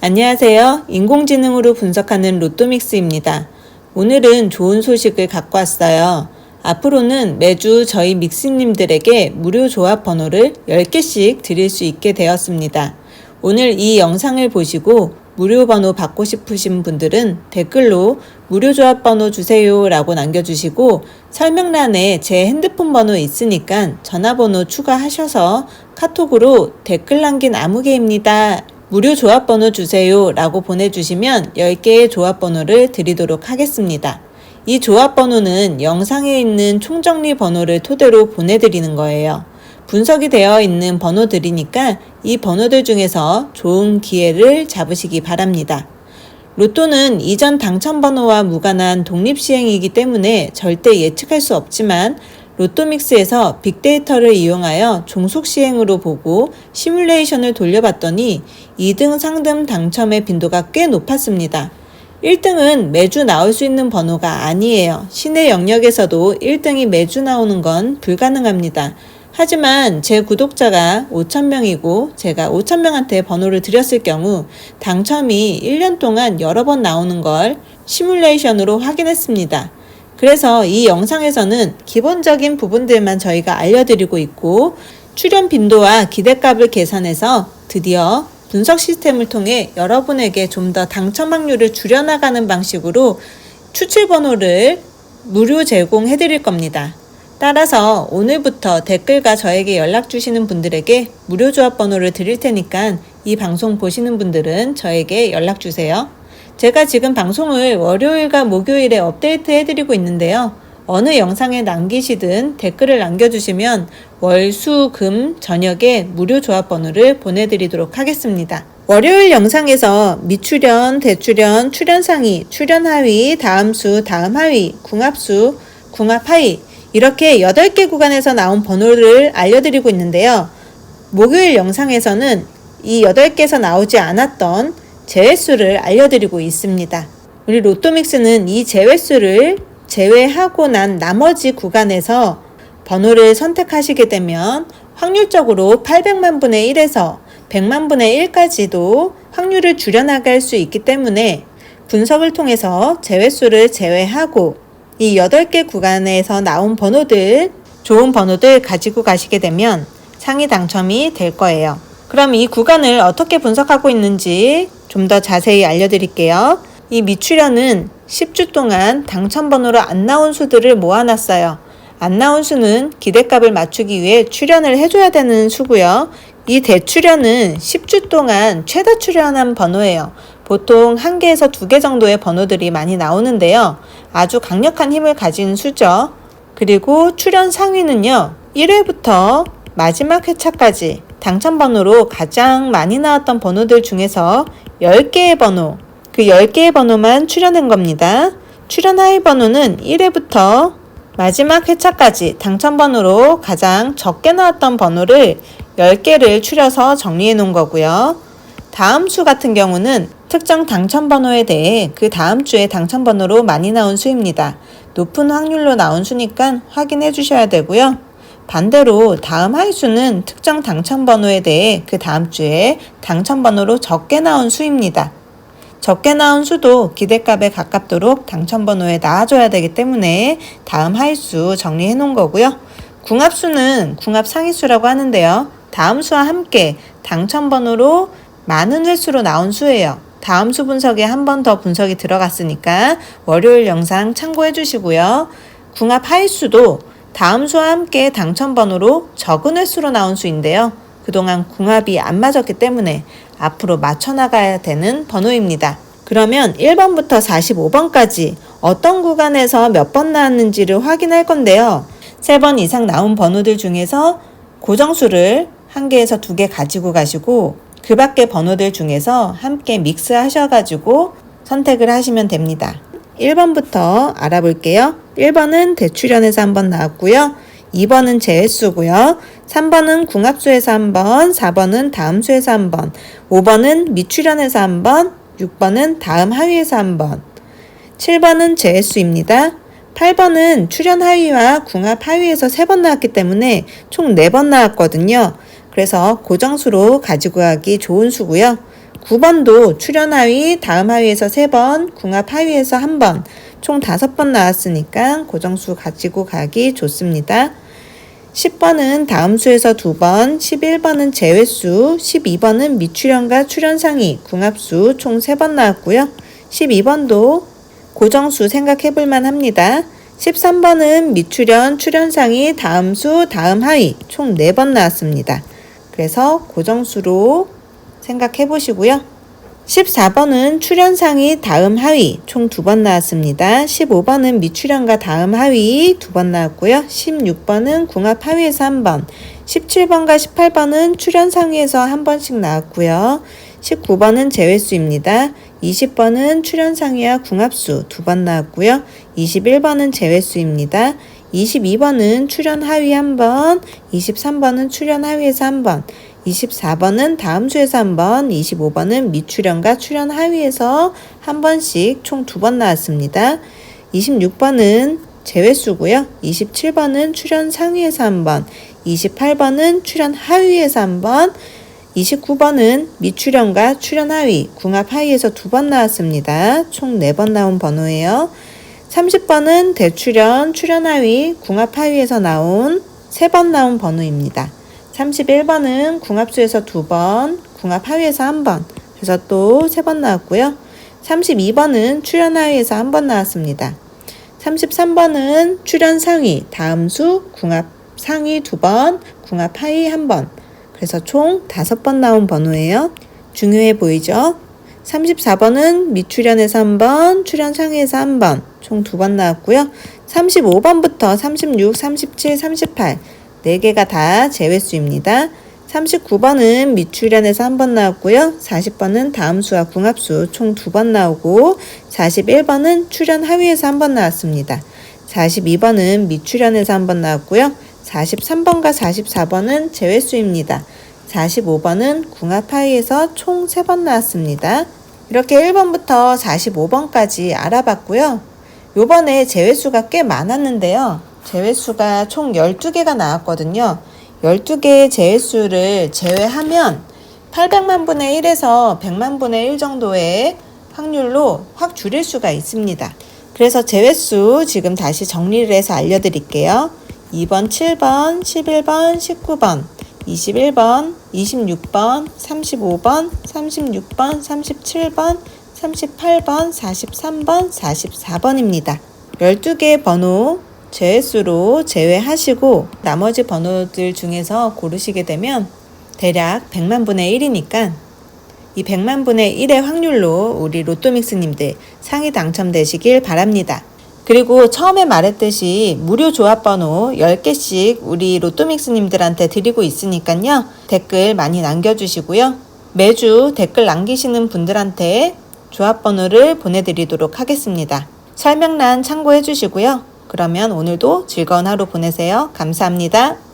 안녕하세요. 인공지능으로 분석하는 로또믹스입니다. 오늘은 좋은 소식을 갖고 왔어요. 앞으로는 매주 저희 믹스님들에게 무료 조합 번호를 10개씩 드릴 수 있게 되었습니다. 오늘 이 영상을 보시고 무료 번호 받고 싶으신 분들은 댓글로 무료 조합 번호 주세요 라고 남겨주시고 설명란에 제 핸드폰 번호 있으니까 전화번호 추가하셔서 카톡으로 댓글 남긴 아무개입니다. 무료 조합 번호 주세요 라고 보내주시면 10개의 조합 번호를 드리도록 하겠습니다. 이 조합 번호는 영상에 있는 총정리 번호를 토대로 보내드리는 거예요. 분석이 되어 있는 번호들이니까 이 번호들 중에서 좋은 기회를 잡으시기 바랍니다. 로또는 이전 당첨 번호와 무관한 독립시행이기 때문에 절대 예측할 수 없지만 로또믹스에서 빅데이터를 이용하여 종속 시행으로 보고 시뮬레이션을 돌려봤더니 2등 상금 당첨의 빈도가 꽤 높았습니다. 1등은 매주 나올 수 있는 번호가 아니에요. 시내 영역에서도 1등이 매주 나오는 건 불가능합니다. 하지만 제 구독자가 5,000명이고 제가 5,000명한테 번호를 드렸을 경우 당첨이 1년 동안 여러 번 나오는 걸 시뮬레이션으로 확인했습니다. 그래서 이 영상에서는 기본적인 부분들만 저희가 알려드리고 있고 출연 빈도와 기대값을 계산해서 드디어 분석 시스템을 통해 여러분에게 좀 더 당첨 확률을 줄여나가는 방식으로 추출 번호를 무료 제공해 드릴 겁니다. 따라서 오늘부터 댓글과 저에게 연락 주시는 분들에게 무료 조합 번호를 드릴 테니까 이 방송 보시는 분들은 저에게 연락 주세요. 제가 지금 방송을 월요일과 목요일에 업데이트 해드리고 있는데요. 어느 영상에 남기시든 댓글을 남겨주시면 월, 수, 금, 저녁에 무료 조합 번호를 보내드리도록 하겠습니다. 월요일 영상에서 미출연, 대출연, 출연 상위, 출연 하위, 다음 수, 다음 하위, 궁합수, 궁합 하위 이렇게 8개 구간에서 나온 번호를 알려드리고 있는데요. 목요일 영상에서는 이 8개에서 나오지 않았던 제외수를 알려드리고 있습니다. 우리 로또믹스는 이 제외수를 제외하고 난 나머지 구간에서 번호를 선택하시게 되면 확률적으로 800만 분의 1에서 100만 분의 1까지도 확률을 줄여나갈 수 있기 때문에 분석을 통해서 제외수를 제외하고 이 8개 구간에서 나온 번호들, 좋은 번호들 가지고 가시게 되면 상위 당첨이 될 거예요. 그럼 이 구간을 어떻게 분석하고 있는지 좀 더 자세히 알려드릴게요. 이 미출연은 10주 동안 당첨번호로 안 나온 수들을 모아놨어요. 안 나온 수는 기대값을 맞추기 위해 출연을 해줘야 되는 수고요. 이 대출연은 10주 동안 최다 출연한 번호예요. 보통 한 개에서 두개 정도의 번호들이 많이 나오는데요. 아주 강력한 힘을 가진 수죠. 그리고 출연 상위는요. 1회부터 마지막 회차까지 당첨 번호로 가장 많이 나왔던 번호들 중에서 10개의 번호, 그 10개의 번호만 출연한 겁니다. 출연 하위 번호는 1회부터 마지막 회차까지 당첨 번호로 가장 적게 나왔던 번호를 10개를 추려서 정리해 놓은 거고요. 다음 수 같은 경우는 특정 당첨 번호에 대해 그 다음 주에 당첨 번호로 많이 나온 수입니다. 높은 확률로 나온 수니까 확인해 주셔야 되고요. 반대로 다음 하위수는 특정 당첨 번호에 대해 그 다음 주에 당첨 번호로 적게 나온 수입니다. 적게 나온 수도 기대값에 가깝도록 당첨 번호에 나와줘야 되기 때문에 다음 하위수 정리해 놓은 거고요. 궁합수는 궁합 상위수라고 하는데요. 다음 수와 함께 당첨 번호로 많은 횟수로 나온 수예요. 다음 수 분석에 한 번 더 분석이 들어갔으니까 월요일 영상 참고해 주시고요. 궁합 하위수도 다음 수와 함께 당첨번호로 적은 횟수로 나온 수인데요. 그동안 궁합이 안 맞았기 때문에 앞으로 맞춰나가야 되는 번호입니다. 그러면 1번부터 45번까지 어떤 구간에서 몇 번 나왔는지를 확인할 건데요. 3번 이상 나온 번호들 중에서 고정수를 한 개에서 두개 가지고 가시고 그 밖의 번호들 중에서 함께 믹스 하셔가지고 선택을 하시면 됩니다. 1번부터 알아볼게요. 1번은 대출연에서 한번 나왔고요. 2번은 제외수고요. 3번은 궁합수에서 한 번, 4번은 다음수에서 한 번, 5번은 미출연에서 한 번, 6번은 다음 하위에서 한 번, 7번은 제외수입니다. 8번은 출연 하위와 궁합 하위에서 3번 나왔기 때문에 총 4번 나왔거든요. 그래서 고정수로 가지고 가기 좋은 수고요. 9번도 출연 하위, 다음 하위에서 3번, 궁합 하위에서 1번, 총 5번 나왔으니까 고정수 가지고 가기 좋습니다. 10번은 다음 수에서 2번, 11번은 제외수, 12번은 미출연과 출연상위, 궁합수 총 3번 나왔고요. 12번도 고정수 생각해 볼만 합니다. 13번은 미출연, 출연상위, 다음 수, 다음 하위 총 4번 나왔습니다. 그래서 고정수로 생각해 보시고요. 14번은 출연상이 다음 하위 총 두 번 나왔습니다. 15번은 미출연과 다음 하위 두 번 나왔고요. 16번은 궁합 하위에서 한 번, 17번과 18번은 출연 상위에서 한 번씩 나왔고요. 19번은 제외수입니다. 20번은 출연 상위와 궁합수 두 번 나왔고요. 21번은 제외수입니다. 22번은 출연 하위 한 번, 23번은 출연 하위에서 한 번, 24번은 다음 수에서 한 번, 25번은 미출연과 출연 하위에서 한 번씩 총 두 번 나왔습니다. 26번은 제외수고요. 27번은 출연 상위에서 한 번, 28번은 출연 하위에서 한 번, 29번은 미출연과 출연 하위, 궁합 하위에서 두 번 나왔습니다. 총 네 번 나온 번호예요. 30번은 대출연, 출연 하위, 궁합 하위에서 나온 세 번 나온 번호입니다. 31번은 궁합수에서 두 번, 궁합 하위에서 한 번, 그래서 또 세 번 나왔고요. 32번은 출연 하위에서 한 번 나왔습니다. 33번은 출연 상위, 다음 수, 궁합 상위 두 번, 궁합 하위 한 번. 그래서 총 다섯 번 나온 번호예요. 중요해 보이죠? 34번은 미출연에서 한 번, 출연 상위에서 한 번, 총 두 번 나왔고요. 35번부터 36, 37, 38, 4개가 다 제외수입니다. 39번은 미출연에서 한 번 나왔고요. 40번은 다음 수와 궁합수 총 두 번 나오고 41번은 출연 하위에서 한 번 나왔습니다. 42번은 미출연에서 한 번 나왔고요. 43번과 44번은 제외수입니다. 45번은 궁합 하위에서 총 3번 나왔습니다. 이렇게 1번부터 45번까지 알아봤고요. 요번에 제외수가 꽤 많았는데요. 제외수가 총 12개가 나왔거든요. 12개의 제외수를 제외하면 800만 분의 1에서 100만 분의 1 정도의 확률로 확 줄일 수가 있습니다. 그래서 제외수 지금 다시 정리를 해서 알려드릴게요. 2번, 7번, 11번, 19번, 21번, 26번, 35번, 36번, 37번, 38번, 43번, 44번입니다. 12개의 번호 제외수로 제외하시고 나머지 번호들 중에서 고르시게 되면 대략 100만 분의 1이니까 이 100만 분의 1의 확률로 우리 로또믹스님들 상위 당첨되시길 바랍니다. 그리고 처음에 말했듯이 무료 조합 번호 10개씩 우리 로또믹스님들한테 드리고 있으니까요. 댓글 많이 남겨주시고요. 매주 댓글 남기시는 분들한테 조합 번호를 보내드리도록 하겠습니다. 설명란 참고해 주시고요. 그러면 오늘도 즐거운 하루 보내세요. 감사합니다.